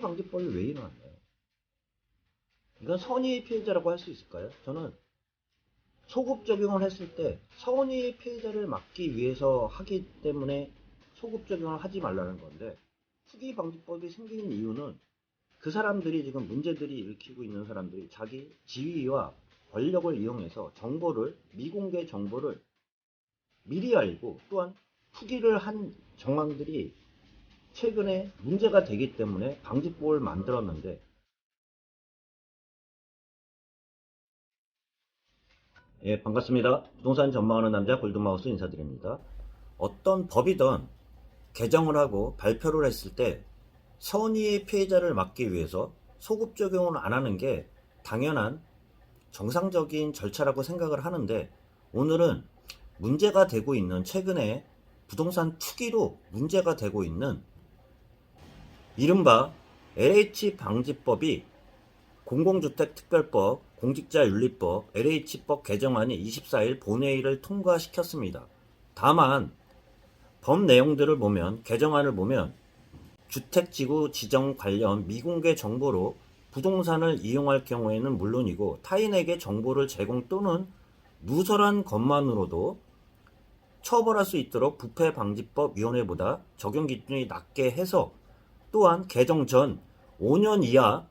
투기 방지법이 왜 일어났나요? 이건 선의 피해자라고 할 수 있을까요? 저는 소급 적용을 했을 때 선의 피해자를 막기 위해서 하기 때문에 소급 적용을 하지 말라는 건데 투기 방지법이 생긴 이유는 그 사람들이 지금 문제들이 일으키고 있는 사람들이 자기 지위와 권력을 이용해서 정보를 미공개 정보를 미리 알고 또한 투기를 한 정황들이 최근에 문제가 되기 때문에 방지법을 만들었는데 예 반갑습니다. 부동산 전망하는 남자 골드마우스 인사드립니다. 어떤 법이든 개정을 하고 발표를 했을 때 선의의 피해자를 막기 위해서 소급 적용을 안 하는 게 당연한 정상적인 절차라고 생각을 하는데 오늘은 문제가 되고 있는 최근에 부동산 투기로 문제가 되고 있는 이른바 LH 방지법이 공공주택특별법, 공직자윤리법, LH법 개정안이 24일 본회의를 통과시켰습니다. 다만 법 내용들을 보면 개정안을 보면 주택지구 지정 관련 미공개 정보로 부동산을 이용할 경우에는 물론이고 타인에게 정보를 제공 또는 누설한 것만으로도 처벌할 수 있도록 부패방지법 위원회보다 적용 기준이 낮게 해서 또한 개정 전 5년 이하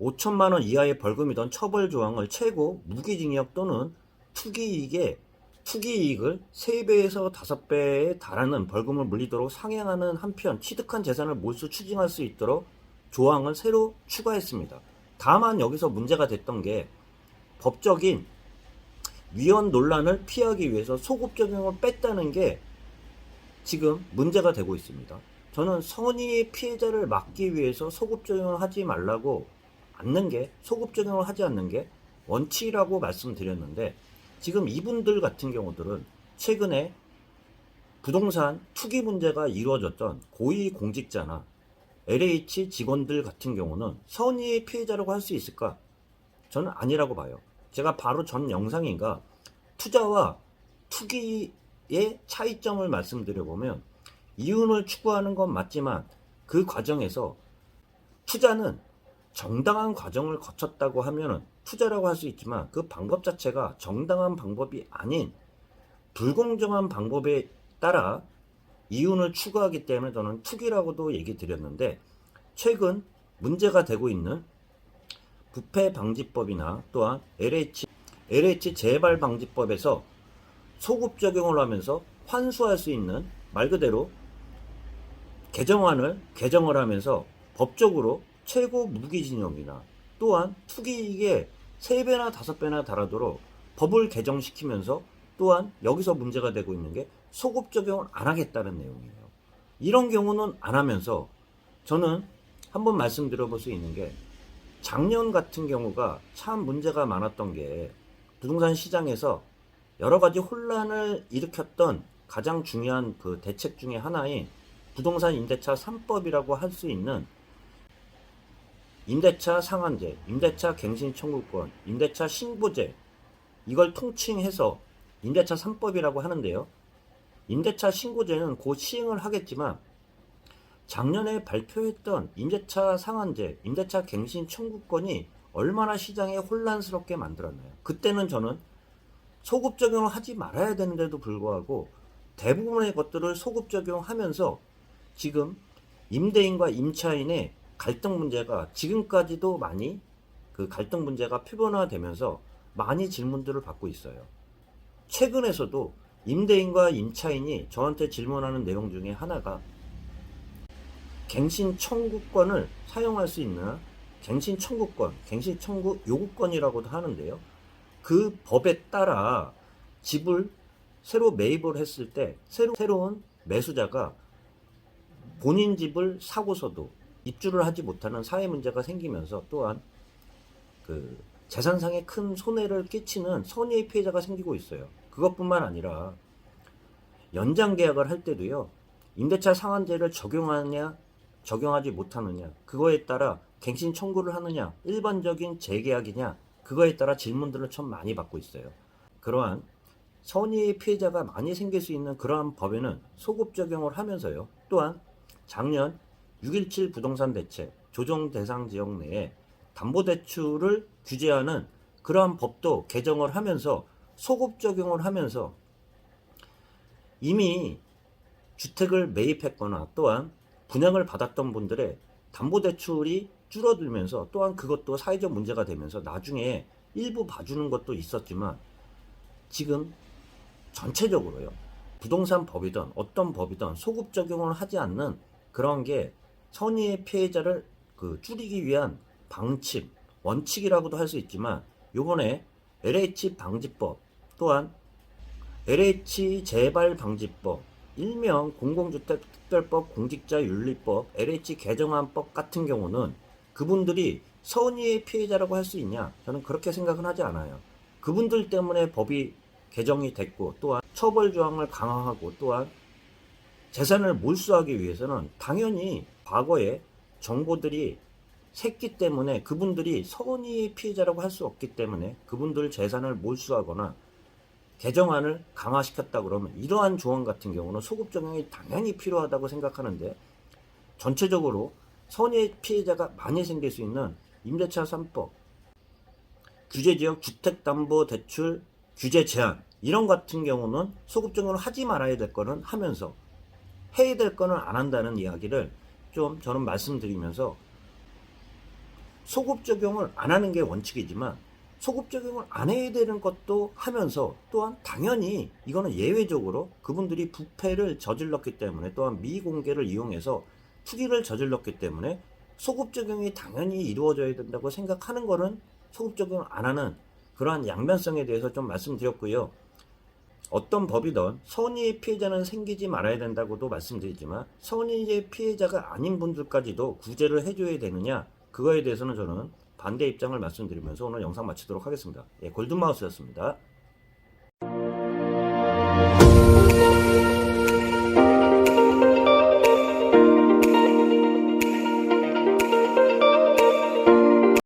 5천만 원 이하의 벌금이던 처벌 조항을 최고 무기징역 또는 투기이익에 투기이익을 3배에서 5배에 달하는 벌금을 물리도록 상향하는 한편 취득한 재산을 몰수 추징할 수 있도록 조항을 새로 추가했습니다. 다만 여기서 문제가 됐던 게 법적인 위헌 논란을 피하기 위해서 소급 적용을 뺐다는 게 지금 문제가 되고 있습니다. 저는 선의 피해자를 막기 위해서 소급 적용을 하지 말라고 않는 게 소급 적용을 하지 않는 게 원칙이라고 말씀드렸는데 지금 이분들 같은 경우들은 최근에 부동산 투기 문제가 이루어졌던 고위 공직자나 LH 직원들 같은 경우는 선의의 피해자라고 할 수 있을까? 저는 아니라고 봐요. 제가 바로 전 영상인가 투자와 투기의 차이점을 말씀드려보면 이윤을 추구하는 건 맞지만 그 과정에서 투자는 정당한 과정을 거쳤다고 하면은 투자라고 할 수 있지만 그 방법 자체가 정당한 방법이 아닌 불공정한 방법에 따라 이윤을 추구하기 때문에 저는 투기라고도 얘기 드렸는데 최근 문제가 되고 있는 부패 방지법이나 또한 LH LH 재발 방지법에서 소급 적용을 하면서 환수할 수 있는 말 그대로 개정안을 개정을 하면서 법적으로 최고 무기징역이나 또한 투기이익에 3배나 5배나 달하도록 법을 개정시키면서 또한 여기서 문제가 되고 있는 게 소급 적용을 안 하겠다는 내용이에요. 이런 경우는 안 하면서 저는 한번 말씀드려볼 수 있는 게 작년 같은 경우가 참 문제가 많았던 게 부동산 시장에서 여러 가지 혼란을 일으켰던 가장 중요한 그 대책 중에 하나인 부동산 임대차 3법이라고 할 수 있는 임대차 상한제, 임대차 갱신 청구권, 임대차 신고제 이걸 통칭해서 임대차 3법이라고 하는데요. 임대차 신고제는 곧 시행을 하겠지만 작년에 발표했던 임대차 상한제, 임대차 갱신 청구권이 얼마나 시장에 혼란스럽게 만들었나요? 그때는 저는 소급 적용을 하지 말아야 되는데도 불구하고 대부분의 것들을 소급 적용하면서 지금 임대인과 임차인의 갈등 문제가 지금까지도 많이 그 갈등 문제가 표변화되면서 많이 질문들을 받고 있어요. 최근에서도 임대인과 임차인이 저한테 질문하는 내용 중에 하나가 갱신 청구권을 사용할 수 있는 갱신 청구권, 갱신 청구 요구권이라고도 하는데요. 그 법에 따라 집을 새로 매입을 했을 때 새로, 새로운 매수자가 본인 집을 사고서도 입주를 하지 못하는 사회 문제가 생기면서 또한 그 재산상에 큰 손해를 끼치는 선의의 피해자가 생기고 있어요. 그것뿐만 아니라 연장 계약을 할 때도요. 임대차 상한제를 적용하냐 적용하지 못하느냐 그거에 따라 갱신 청구를 하느냐 일반적인 재계약이냐 그거에 따라 질문들을 참 많이 받고 있어요. 그러한 선의의 피해자가 많이 생길 수 있는 그러한 법에는 소급 적용을 하면서요. 또한 작년 617 부동산 대책 조정 대상 지역 내에 담보대출을 규제하는 그러한 법도 개정을 하면서 소급 적용을 하면서 이미 주택을 매입했거나 또한 분양을 받았던 분들의 담보대출이 줄어들면서 또한 그것도 사회적 문제가 되면서 나중에 일부 봐주는 것도 있었지만 지금 전체적으로요. 부동산 법이든 어떤 법이든 소급 적용을 하지 않는 그런 게 선의의 피해자를 그 줄이기 위한 방침, 원칙이라고도 할 수 있지만 요번에 LH 방지법 또한 LH 재발 방지법, 일명 공공주택 특별법, 공직자윤리법, LH 개정안법 같은 경우는 그분들이 선의의 피해자라고 할 수 있냐? 저는 그렇게 생각은 하지 않아요. 그분들 때문에 법이 개정이 됐고 또한 처벌 조항을 강화하고 또한 재산을 몰수하기 위해서는 당연히 과거에 정보들이 샜기 때문에 그분들이 선의의 피해자라고 할 수 없기 때문에 그분들 재산을 몰수하거나 개정안을 강화시켰다 그러면 이러한 조항 같은 경우는 소급 적용이 당연히 필요하다고 생각하는데 전체적으로 선의 피해자가 많이 생길 수 있는 임대차 3법 규제지역 주택담보대출 규제 제한 이런 같은 경우는 소급 적용을 하지 말아야 될 거는 하면서 해야 될 거는 안 한다는 이야기를 좀 저는 말씀드리면서 소급 적용을 안 하는 게 원칙이지만 소급 적용을 안 해야 되는 것도 하면서 또한 당연히 이거는 예외적으로 그분들이 부패를 저질렀기 때문에 또한 미공개를 이용해서 투기를 저질렀기 때문에 소급 적용이 당연히 이루어져야 된다고 생각하는 거는 소급 적용을 안 하는 그러한 양면성에 대해서 좀 말씀드렸고요. 어떤 법이든 선의의 피해자는 생기지 말아야 된다고도 말씀드리지만 선의의 피해자가 아닌 분들까지도 구제를 해줘야 되느냐 그거에 대해서는 저는 반대 입장을 말씀드리면서 오늘 영상 마치도록 하겠습니다. 예, 골든마우스였습니다.